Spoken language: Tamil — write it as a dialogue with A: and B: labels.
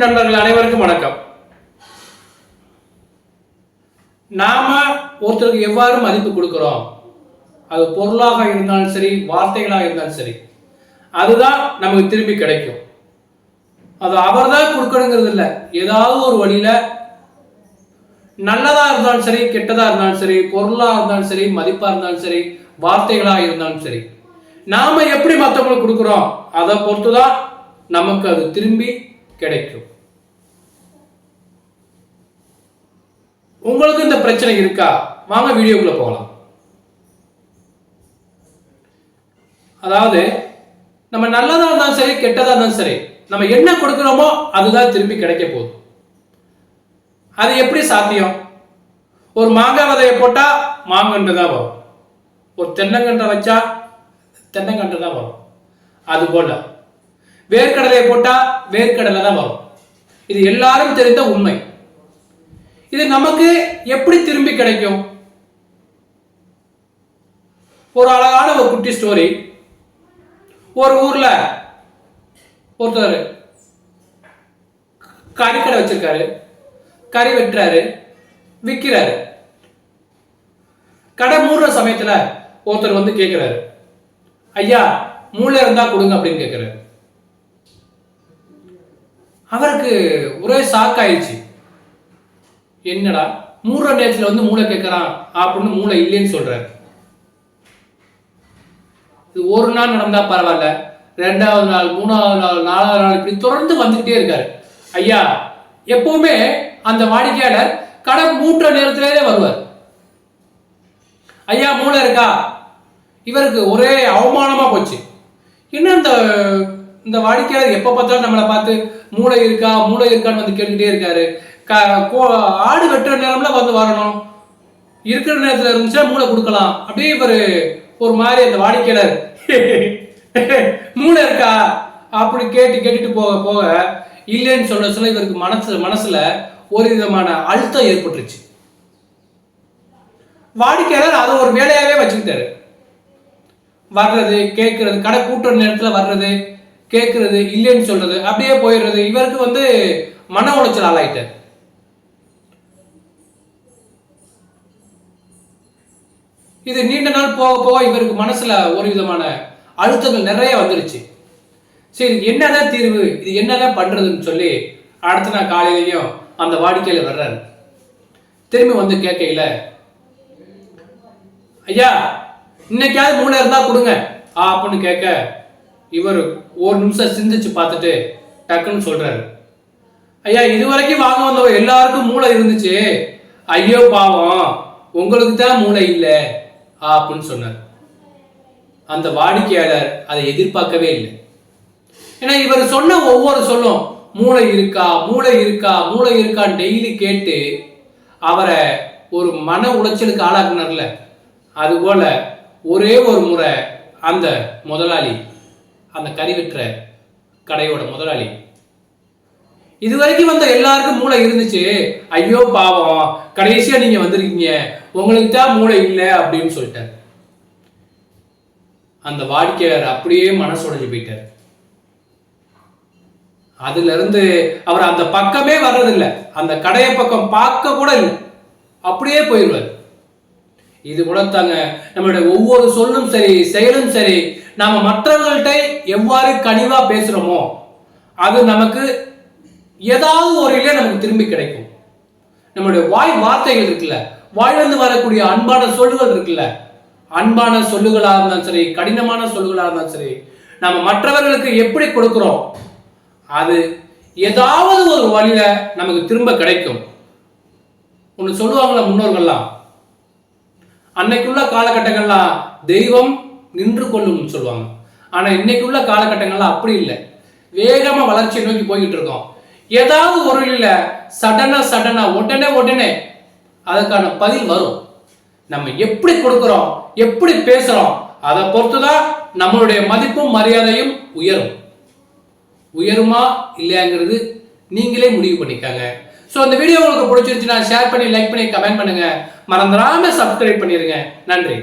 A: யூடியூப் நண்பர்கள் அனைவருக்கும் வணக்கம். நாம ஒருத்தருக்கு எவ்வாறு மதிப்பு கொடுக்கிறோம்? அது பொருளாக இருந்தாலும் சரி வார்த்தைகளாக இருந்தாலும் சரி அதுதான் நமக்கு திரும்பி கிடைக்கும். அது அவர் தான் கொடுக்கணுங்கிறது இல்லை. ஏதாவது ஒரு வழியில நல்லதா இருந்தாலும் சரி கெட்டதா இருந்தாலும் சரி பொருளா இருந்தாலும் சரி மதிப்பா இருந்தாலும் சரி வார்த்தைகளா இருந்தாலும் சரி நாம எப்படி மற்றவங்களுக்கு கொடுக்குறோம்? அதை பொறுத்துதான் நமக்கு அது திரும்பி கிடைக்கும். உங்களுக்கு இந்த பிரச்சனை இருக்கா? வாங்க வீடியோக்குள்ள போகலாம். அதாவது நம்ம நல்லதா இருந்தாலும் சரி கெட்டதா இருந்தாலும் சரி நம்ம என்ன கொடுக்குறோமோ அதுதான் திரும்பி கிடைக்க போகுது. அது எப்படி சாத்தியம்? ஒரு மாங்காய் விதையை போட்டா மாங்கன்று தான் வரும். ஒரு தென்னங்கன்றை வச்சா தென்னங்கன்று தான் வரும். அது போல. வேர்க்கடலையை போட்டா வேர்க்கடலை தான் வரும். இது எல்லாரும் தெரிந்த உண்மை. இது நமக்கு எப்படி திரும்பி கிடைக்கும்? ஒரு அழகான ஒரு குட்டி ஸ்டோரி ஒரு ஊர்ல ஒருத்தர் கறிக்கடை வச்சிருக்காரு. கறி வெட்டுறாரு. விற்கிறாரு கடை மூடுற சமயத்துல ஒருத்தர் வந்து கேட்கிறாரு ஐயா மூளை இருந்தா கொடுங்க அப்படின்னு கேட்கிறாரு அவருக்கு ஒரே ஷாக் ஆயிடுச்சு. என்னடா? மூடுற நேரத்தில் வந்து மூளை கேட்கறான் அப்படின்னு மூளை இல்லைன்னு சொல்றாரு. இது ஒரு நாள் நடந்தா பரவாயில்ல. ரெண்டாவது நாள் மூணாவது நாள் நாலாவது நாள் இப்படி தொடர்ந்து வந்துகிட்டே இருக்காரு. ஐயா எப்பவுமே அந்த வாடிக்கையாளர் கடை மூட்டுற நேரத்திலே வருவார். ஐயா மூளை இருக்கா? இவருக்கு ஒரே அவமானமா போச்சு. என்ன இந்த இந்த வாடிக்கையாளர் எப்போ பார்த்தாலும் நம்மளை பார்த்து மூளை இருக்கா மூளை இருக்கான்னு வந்து கேட்டுக்கிட்டே இருக்காரு. ஆடு வெட்டுற நேரம்ல வந்து வரணும். இருக்கிற நேரத்துல இருந்துச்சா மூளை கொடுக்கலாம். அப்படியே இவர் ஒரு மாதிரி அந்த வாடிக்கையாளர். மூளை இருக்கா? அப்படி கேட்டு கேட்டுட்டு போக போக இல்லைன்னு சொல்ல சொல்ல இவருக்கு மனசு மனசுல ஒரு விதமான அழுத்தம் ஏற்பட்டுருச்சு. வாடிக்கையாளர் அதை ஒரு வேலையாவே வச்சுக்கிட்டாரு. வர்றது கேட்கறது கடை கூட்டுற நேரத்துல வர்றது கேட்கறது இல்லைன்னு சொல்றது அப்படியே போயிடுறது. இவருக்கு வந்து மன உளைச்சல் ஆளாயிட்டார். இது நீண்ட நாள் போக போக இவருக்கு மனசுல ஒரு விதமான அழுத்தங்கள் நிறைய வந்துருச்சு. சரி என்னதான் தீர்வு? இது என்னதான் பண்றதுன்னு சொல்லி அடுத்த நாள் காலையிலையும் அந்த வாடிக்கையில வர்றாரு. திரும்பி வந்து கேட்கையில ஐயா இன்னைக்காவது மூளை இருந்தா கொடுங்க. ஆ அப்படின்னு கேட்க இவர் ஒரு நிமிஷம் சிந்திச்சு பார்த்துட்டு டக்குன்னு சொல்றாரு. ஐயா இது வரைக்கும் வாங்க வந்தவங்க எல்லாருக்கும் மூளை இருந்துச்சு. ஐயோ பாவம். உங்களுக்கு தான் மூளை இல்லை. அப்படின்னு சொன்னார். அந்த வாடிக்கையாளர் அதை எதிர்பார்க்கவே இல்லை. ஏன்னா இவர் சொன்ன ஒவ்வொரு சொல்லும் மூளை இருக்கா மூளை இருக்கா மூளை இருக்கான்னு டெய்லி கேட்டு அவரை ஒரு மன உளைச்சலுக்கு ஆளாக்குனார்ல அதுபோல ஒரே ஒரு முறை அந்த முதலாளி அந்த கறி வெட்டுற கடையோட முதலாளி இது வரைக்கும் வந்த எல்லாருக்கும் மூளை இருந்துச்சு. ஐயோ பாவம். கடைசியா நீங்க வந்திருக்கீங்க. உங்களுக்கு தான் மூளை இல்லை அப்படின்னு சொல்லிட்டார். அந்த வாடிக்கையாளர் அப்படியே மனசு உடைஞ்சு போயிட்டார். அதுல இருந்து அவர் அந்த பக்கமே வர்றதில்ல. அந்த கடையை பக்கம் பார்க்க கூட இல்லை. அப்படியே போயிடுவார். இது கூட தாங்க நம்மளுடைய ஒவ்வொரு சொல்லும் சரி செயலும் சரி நாம மற்றவர்கள்ட்ட எவ்வாறு கனிவா பேசுறோமோ அது நமக்கு ஏதாவது ஒரு இல்லை நமக்கு திரும்பி கிடைக்கும். நம்மளுடைய வாய் வார்த்தைகள் இருக்குல்ல வாயிலிருந்து வரக்கூடிய அன்பான சொல்லுகள் இருக்குல்ல அன்பான சொல்லுகளாக இருந்தாலும் சரி கடினமான சொல்லுகளாக இருந்தாலும் சரி நம்ம மற்றவர்களுக்கு எப்படி கொடுக்குறோம்? அது ஏதாவது ஒரு வழியில நமக்கு திரும்ப கிடைக்கும். ஒன்று சொல்லுவாங்களா முன்னோர்கள்லாம் அன்னைக்குள்ள காலகட்டங்கள்லாம் தெய்வம் நின்று கொள்ளும்னு சொல்லுவாங்க. ஆனால் இன்னைக்குள்ள காலகட்டங்கள்லாம் அப்படி இல்லை. வேகமாக வளர்ச்சியை நோக்கி போய்கிட்டு இருக்கோம். ஏதாவது ஒரு இல்லை சடனா சடனா உடனே உடனே அதுக்கான பதில் வரும். நம்ம எப்படி கொடுக்குறோம் எப்படி பேசுறோம் அதை பொறுத்து தான் நம்மளுடைய மதிப்பும் மரியாதையும் உயரும். உயருமா இல்லையாங்கிறது நீங்களே முடிவு பண்ணிக்காங்க. ஸோ இந்த வீடியோ உங்களுக்கு பிடிச்சிருந்துச்சுன்னா ஷேர் பண்ணி லைக் பண்ணி கமெண்ட் பண்ணுங்க. மறந்துடாம சப்ஸ்கிரைப் பண்ணிருங்க. நன்றி.